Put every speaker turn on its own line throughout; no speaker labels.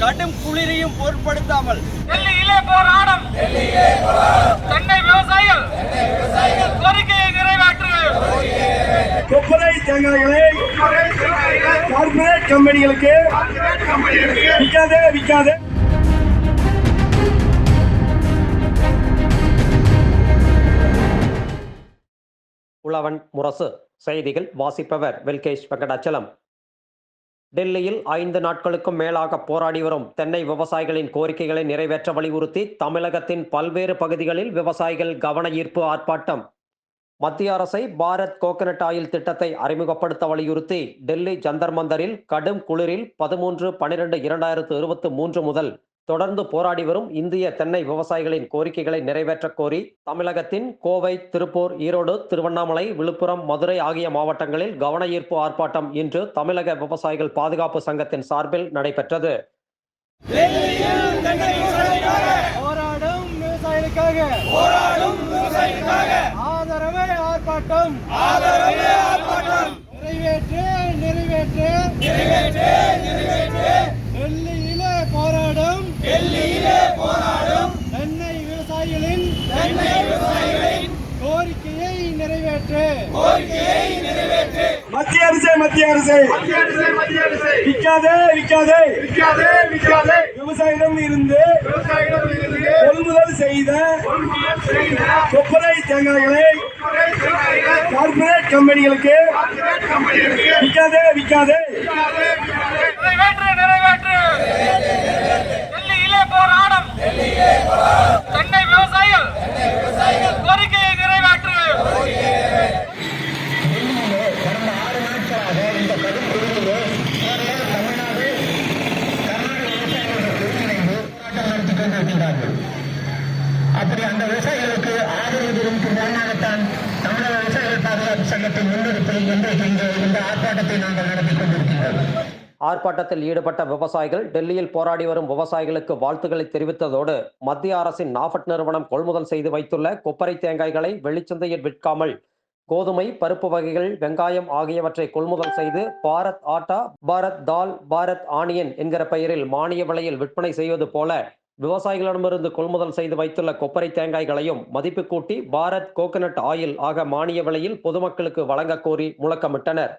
கடும் குளிரையும் பொருட்படுத்தாமல்.
டெல்லியிலே போராடும். தென்னை விவசாயிகள். கோரிக்கையை நிறைவேற்று
கொப்பரை தேங்காய்களை கார்பரேட் கம்பெனிகளுக்கு விற்காதே விற்காதே.
உழவன் முரசு செய்திகள் வாசிப்பவர் வெல்கேஷ் வெங்கடாச்சலம். டெல்லியில் ஐந்து நாட்களுக்கும் மேலாக போராடி வரும் தென்னை விவசாயிகளின் கோரிக்கைகளை நிறைவேற்ற வலியுறுத்தி தமிழகத்தின் பல்வேறு பகுதிகளில் விவசாயிகள் கவன ஈர்ப்பு ஆர்ப்பாட்டம். மத்திய அரசை பாரத் கோகனட் ஆயில் திட்டத்தை அறிமுகப்படுத்த வலியுறுத்தி டெல்லி ஜந்தர் மந்தரில் கடும் குளிரில் பதிமூன்று பனிரெண்டு இரண்டாயிரத்து இருபத்தி மூன்று முதல் தொடர்ந்து போராடி வரும் இந்திய தென்னை விவசாயிகளின் கோரிக்கைகளை நிறைவேற்றக் கோரி தமிழகத்தின் கோவை திருப்பூர் ஈரோடு திருவண்ணாமலை விழுப்புரம் மதுரை ஆகிய மாவட்டங்களில் கவன ஈர்ப்பு ஆர்ப்பாட்டம் இன்று தமிழக விவசாயிகள் பாதுகாப்பு சங்கத்தின் சார்பில் நடைபெற்றது.
நிறைவேற்று நிறைவேற்று நிறைவேற்று நிறைவேற்று. டெல்லியிலே போராடும் தென்னை விவசாயிகளின் தென்னை விவசாயிகளின் கோரிக்கையை நிறைவேற்று. கோரிக்கையை நிறைவேற்று.
மத்திய அரசே மத்திய அரசே. விற்காதே விற்காதே. விற்காதே விற்காதே. விவசாயிடம் இருந்து கொள்முதல் செய்த கொப்பரை தேங்காய்களை கார்பரேட் கம்பெனிகளுக்கு விற்காதே விற்காதே.
நிறைவேற்று நிறைவேற்று டெல்லியிலே போராடும் தென்னை விவசாயிகள் கோரிக்கையை நிறைவேற்று
கடந்த ஆறு நாட்களாக இந்த கடும் குளிரிலே தமிழ்நாடு கர்நாடக விவசாயிகளுக்கு ஒருங்கிணைந்து போராட்டம் நடத்தி கொண்டிருக்கிறார்கள் அப்படி அந்த விவசாயிகளுக்கு ஆதரவு தெரிவிக்கும் விதமாகத்தான் தமிழக விவசாயிகள் பாதுகாப்பு சங்கத்தின் முன்னெடுப்பில் இன்றைக்கு இங்கே இந்த ஆர்ப்பாட்டத்தை நாங்கள் நடத்தி கொண்டிருக்கின்றோம்.
ஆர்ப்பாட்டத்தில் ஈடுபட்ட விவசாயிகள் டெல்லியில் போராடி வரும் விவசாயிகளுக்கு வாழ்த்துக்களை தெரிவித்ததோடு மத்திய அரசின் நாஃபட் நிறுவனம் கொள்முதல் செய்து வைத்துள்ள கொப்பரை தேங்காய்களை வெளிச்சந்தையில் விற்காமல் கோதுமை பருப்பு வகைகள் வெங்காயம் ஆகியவற்றை கொள்முதல் செய்து பாரத் ஆட்டா பாரத் தால் பாரத் ஆனியன் என்கிற பெயரில் மானிய விலையில் விற்பனை செய்வது போல விவசாயிகளிடமிருந்து கொள்முதல் செய்து வைத்துள்ள கொப்பரை தேங்காய்களையும் மதிப்பு கூட்டி பாரத் கோகனட் ஆயில் ஆக மானிய விலையில் பொதுமக்களுக்கு வழங்கக் கோரி முழக்கமிட்டனர்.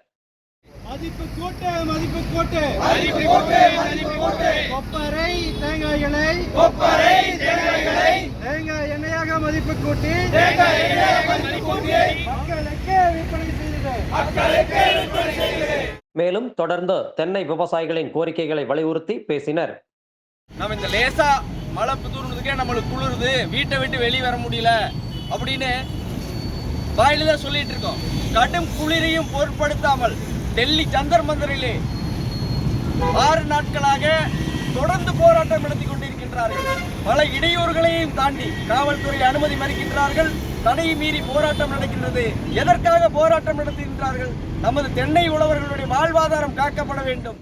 மதிப்பு கூட்டு மதிப்பு கூட்டு. மதிப்பு கூட்டு மதிப்பு கூட்டு. கொப்பரை தேங்காய்களை கொப்பரை தேங்காய்களை. தேங்காய் எண்ணெயாக மதிப்பு கூட்டி தேங்காய் எண்ணெயாக மதிப்பு கூட்டி. மக்களுக்கு விற்பனை செய்தது மக்களுக்கு விற்பனை செய்தது
மேலும் தொடர்ந்து தென்னை விவசாயிகளின் கோரிக்கைகளை வலியுறுத்தி பேசினர்.
நம்ம இந்த லேசா மழை தூர்னதுக்கே நம்மளுக்கு குளிருது. வீட்டை விட்டு வெளியே வர முடியல அப்படின்னு வாயில தான் சொல்லிட்டு இருக்கோம். கடும் குளிரையும் பொருட்படுத்தாமல் டெல்லி சந்தர் மந்திரிலே ஆறு நாட்களாக தொடர்ந்து போராட்டம் நடத்தி கொண்டிருக்கின்றார்கள். பல இடையூறுகளையும் தாண்டி காவல்துறை அனுமதி மறுக்கின்றார்கள். தடையை மீறி போராட்டம் நடக்கின்றது. எதற்காக போராட்டம் நடத்துகின்றார்கள்? நமது தென்னை உழவர்களுடைய வாழ்வாதாரம் காக்கப்பட வேண்டும்.